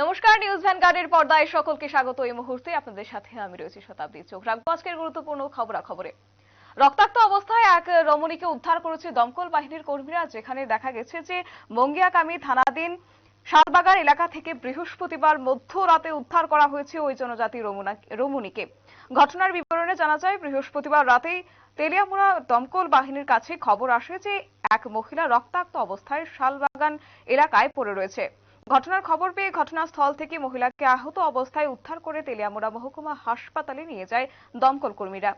নমস্কার, নিউজ ভ্যানগার্ডের পর্দায় সকলকে স্বাগত। এই মুহূর্তে আপনাদের সাথে আমি রয়েছি শতাব্দী চোখ রাখব আজকের গুরুত্বপূর্ণ খবরাখবরে রক্তাক্ত অবস্থায় এক রমণীকে উদ্ধার করেছে দমকল বাহিনীর কর্মীরা, যেখানে দেখা গেছে যে মঙ্গিয়াকামী থানাধীন শালবাগান এলাকা থেকে বৃহস্পতিবার মধ্যরাতে উদ্ধার করা হয়েছে ওই জনজাতি রমুনা- রমণীকে। ঘটনার বিবরণে জানা যায়, বৃহস্পতিবার রাতেই তেলিয়ামুড়া দমকল বাহিনীর কাছে খবর আসে যে এক মহিলা রক্তাক্ত অবস্থায় শালবাগান এলাকায় পড়ে রয়েছে। ঘটনার খবর পেয়ে ঘটনাস্থল থেকে মহিলাকে আহত অবস্থায় উদ্ধার করে তেলিয়ামুড়া মহকুমা হাসপাতালে নিয়ে যায় দমকল কর্মীরা।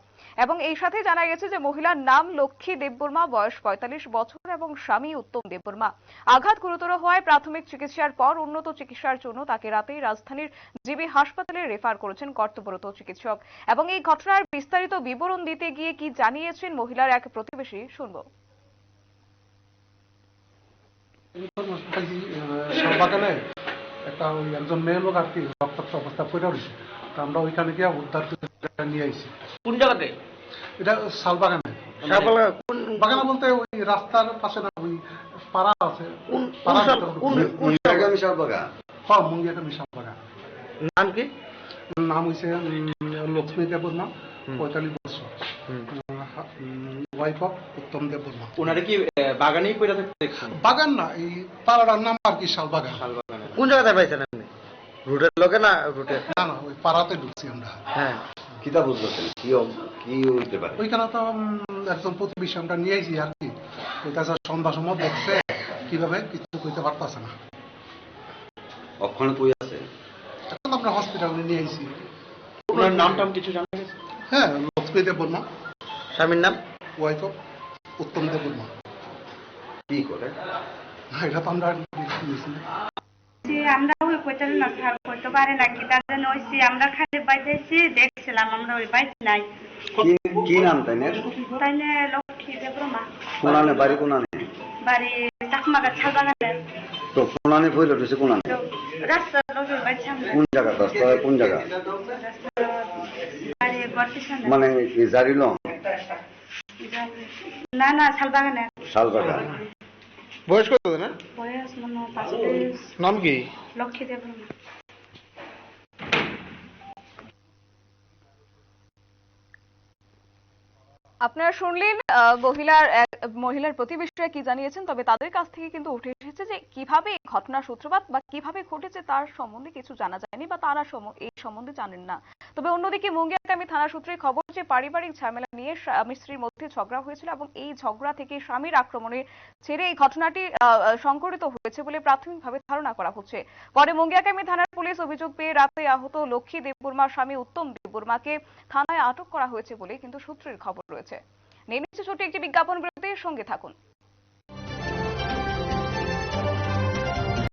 এবং এই সাথে জানা গেছে যে মহিলার নাম লক্ষ্মী দেববর্মা, বয়স পঁয়তাল্লিশ বছর এবং স্বামী উত্তম দেববর্মা। আঘাত গুরুতর হওয়ায় প্রাথমিক চিকিৎসার পর উন্নত চিকিৎসার জন্য তাকে রাতেই রাজধানীর জিবি হাসপাতালে রেফার করেছেন কর্তব্যরত চিকিৎসক। এবং এই ঘটনার বিস্তারিত বিবরণ দিতে গিয়ে কি জানিয়েছেন মহিলার এক প্রতিবেশী, শুনব। শালবাগানে একটা ওই একজন মেয়ে লোক আর কি রক্তাক্ত অবস্থা পড়ে রয়েছে তা আমরা ওইখানে গিয়ে উদ্ধার করে নিয়ে আইছি। কোন জায়গাতে? এটা শালবাগানে বাগানে। বলতে ওই রাস্তার পাশে না ওই পাড়া আছে। হ্যাঁ শালবাগান নাম কি? নাম হয়েছে লক্ষ্মী দেববর্মা পঁয়তাল্লিশ বছর। ওয়াইফ অফ উত্তম দেববর্মা ওনারা কি বাগানেই পড়ে থাকতে বাগান না এই পাড়াটার নাম আর কি শালবাগান। কোন জায়গাতে পাইছেন আপনি? রুটের লোকে না রুটে? না না ওই পাড়াতে ঢুকছি আমরা। হ্যাঁ। কিতা বুঝতেছেন? কি কি হইতে পারে? ওইখানে তো উম, প্রতিবেশী আমরা নিয়ে আইছি আর কি। কইতাছে সন্ধ্যা সময় দেখছে কীভাবে কিছু কইতে পারতাছে না। অক্ষণে কই আছে? এখন আমরা হসপিটালে নিয়ে আইছি। ওনার নাম টাম কিছু জানা গেছে? হ্যাঁ লক্ষ্মী দেববর্মা স্বামীর নাম? ওয়াইফ অফ উত্তম দেববর্মা কি করে? এটা তো আমরা যে আমরা ওই না থাক করতে পারে না কি তার জন্য ওইছি আমরা খালি বাইতেছি দেখছিলাম আমরা ওই বাইতে নাই। কি কি নাম তাইনে তাইলে লক্ষ্মী দেব্রমা কোনানে বাড়ি কোনানে? বাড়ি চাকমাগা ছালবাগানে তো কোনানে ফইল রয়েছে কোনানে? রাস্তা লোকের বাড়ি সামনে কোন জায়গা? রাস্তা কোন জায়গা রাস্তা বাড়ি গড়তের সামনে মানে জারি জারিল? না না শালবাগানে। শালবাগান। বয়স কত না? বয়স মনে হয় নাম কি? লক্ষ্মী দেব্রমা আপনারা শুনলেন মহিলার মহিলার প্রতিবেশীরা কি জানিয়েছেন, তবে তাদের কাছ থেকে কিন্তু উঠে এসেছে যে কীভাবে এই ঘটনার সূত্রপাত বা কীভাবে ঘটেছে তার সম্বন্ধে কিছু জানা যায়নি বা তারা এই সম্বন্ধে জানেন না। তবে অন্যদিকে মুঙ্গিয়াকামী থানা সূত্রে খবর যে পারিবারিক ঝামেলা নিয়ে স্বামী স্ত্রীর মধ্যে ঝগড়া হয়েছিল এবং এই ঝগড়া থেকে স্বামীর আক্রমণে ছেড়ে এই ঘটনাটি সংঘটিত হয়েছে বলে প্রাথমিকভাবে ধারণা করা হচ্ছে। পরে মুঙ্গিয়াকামী থানার পুলিশ অভিযোগ পেয়ে রাতে আহত লক্ষ্মী দেববর্মার স্বামী উত্তম দেববর্মাকে থানায় আটক করা হয়েছে বলে কিন্তু সূত্রের খবর রয়েছে। নিয়ে নিচ্ছে ছোট্ট একটি বিজ্ঞাপন বিরতির সঙ্গে থাকুন।